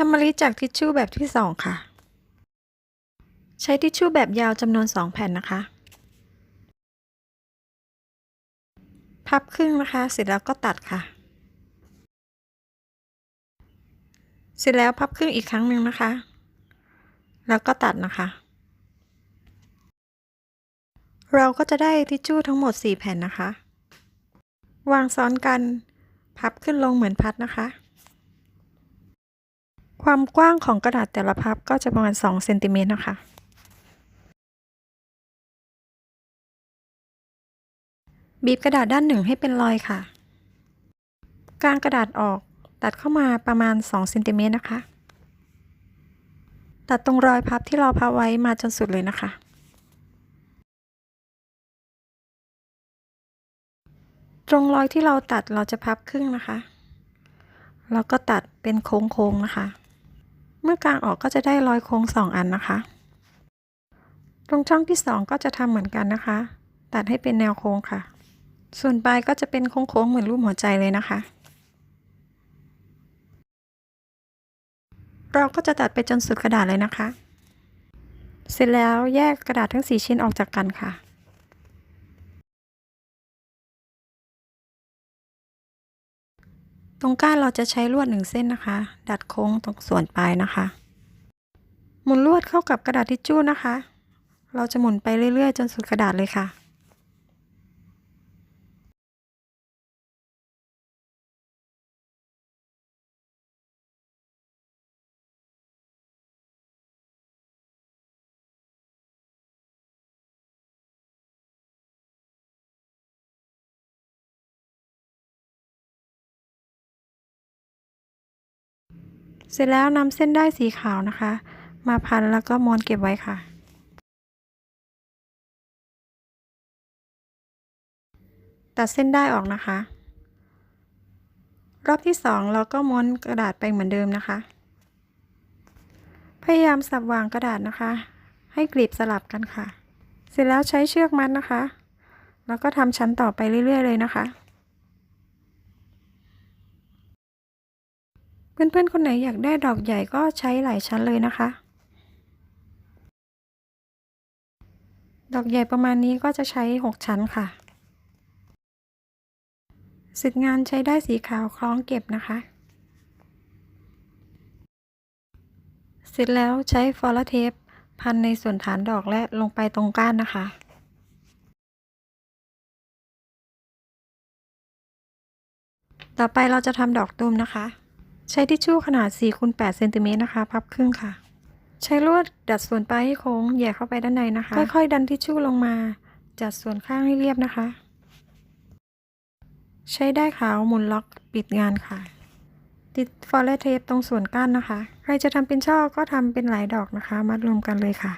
ทำมะลิจากทิชชู่แบบที่สองค่ะ ใช้ทิชชู่แบบยาวจำนวนสองแผ่นนะคะ พับครึ่งนะคะ เสร็จแล้วก็ตัดค่ะ เสร็จแล้วพับครึ่งอีกครั้งหนึ่งนะคะ แล้วก็ตัดนะคะ เราก็จะได้ทิชชู่ทั้งหมด 4 แผ่นนะคะ วางซ้อนกัน พับขึ้นลงเหมือนพัดนะคะ ความกว้างของกระดาษแต่ละพับก็จะประมาณ2เซนติเมตรนะคะ บีบกระดาษด้านหนึ่งให้เป็นรอยค่ะกางกระดาษออกตัดเข้ามาประมาณ2เซนติเมตรนะคะ ตัดตรงรอยพับที่เราพับไว้มาจนสุดเลยนะคะ ตรงรอยที่เราตัดเราจะพับครึ่งนะคะ แล้วก็ตัดเป็นโค้งๆนะคะ เมื่อกางออกก็จะได้รอยโค้งสองอันนะคะ ตรงช่องที่สองก็จะทำเหมือนกันนะคะ ตัดให้เป็นแนวโค้งค่ะ ส่วนปลายก็จะเป็นโค้งๆเหมือนรูปหัวใจเลยนะคะ เราก็จะตัดไปจนสุดกระดาษเลยนะคะ เสร็จแล้วแยกกระดาษทั้ง 4 ชิ้นออกจากกันค่ะ ตรงก้านเราจะใช้ลวดหนึ่งเส้นนะคะ ดัดโค้งตรงส่วนปลายนะคะ หมุนลวดเข้ากับกระดาษทิชชู่นะคะ เราจะหมุนไปเรื่อยๆ จนสุดกระดาษเลยค่ะ เสร็จแล้วนำเส้นได้สีขาวนะคะ มาพันแล้วก็ม้วนเก็บไว้ค่ะ ตัดเส้นได้ออกนะคะ รอบที่สองเราก็ม้วนกระดาษไปเหมือนเดิมนะคะ พยายามสับวางกระดาษนะคะ ให้กลีบสลับกันค่ะ เสร็จแล้วใช้เชือกมัดนะคะ แล้วก็ทำชั้นต่อไปเรื่อย ๆ เลยนะคะ เพื่อนๆ คนไหนอยากได้ดอกใหญ่ก็ใช้หลายชั้นเลยนะคะ ดอกใหญ่ประมาณนี้ก็จะใช้ 6 ชั้นค่ะเสร็จงานใช้ได้สีขาวคล้องเก็บนะคะ เสร็จแล้วใช้ฟอลเทปพันในส่วนฐานดอกและลงไปตรงก้านนะคะต่อไปเราจะทำดอกตุ่มนะคะ ใช้ทิชชู่ขนาด4คูณ8เซนติเมตรนะคะ พับครึ่งค่ะ ใช้ลวดดัดส่วนปลายให้โค้งแย่เข้าไปด้านในนะคะ ค่อยๆ ดันทิชชู่ลงมาจัดส่วนข้างให้เรียบนะคะ ใช้ได้ขาวหมุนล็อกปิดงานค่ะ ติดฟอลเลเทปตรงส่วนก้านนะคะ ใครจะทำเป็นช่อก็ทำเป็นหลายดอกนะคะ มัดรวมกันเลยค่ะ